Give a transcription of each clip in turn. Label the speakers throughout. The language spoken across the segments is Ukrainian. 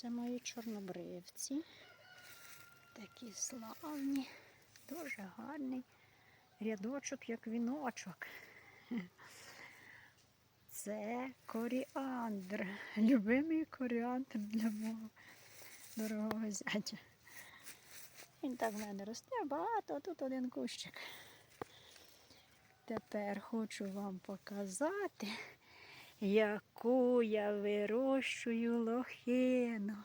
Speaker 1: Це мої чорнобривці. Такі славні, дуже гарний рядочок, як віночок. Це коріандр. Любимий коріандр для мого дорогого зятя. Він так в мене росте багато, а тут один кущик. Тепер хочу вам показати, яку я вирощую лохину.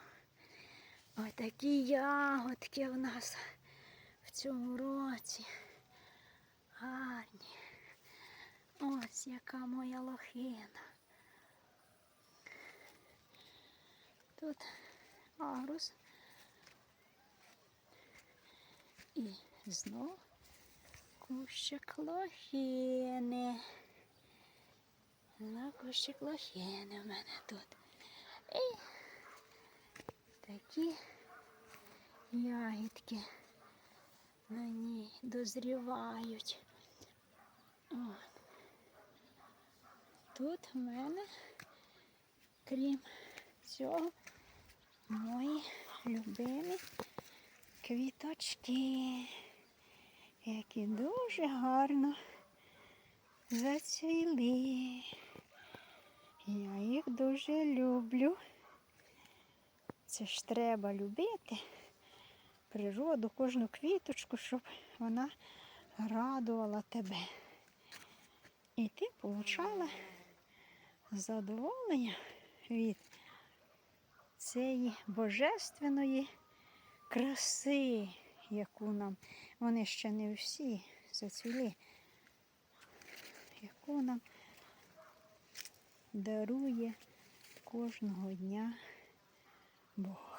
Speaker 1: Отакі ягодки в нас в цьому році. Гарні. Ось яка моя лохина. Тут агрус. І знов кущик лохини. На кущик лохини в мене тут. І такі ягідки на ній дозрівають. От. Тут в мене, крім цього, мої любимі квіточки, які дуже гарно зацвіли. Я їх дуже люблю. Це ж треба любити природу, кожну квіточку, щоб вона радувала тебе. І ти получала задоволення від цієї божественної краси, яку нам вони ще не всі зацвіли, яку нам дарує кожного дня Бог.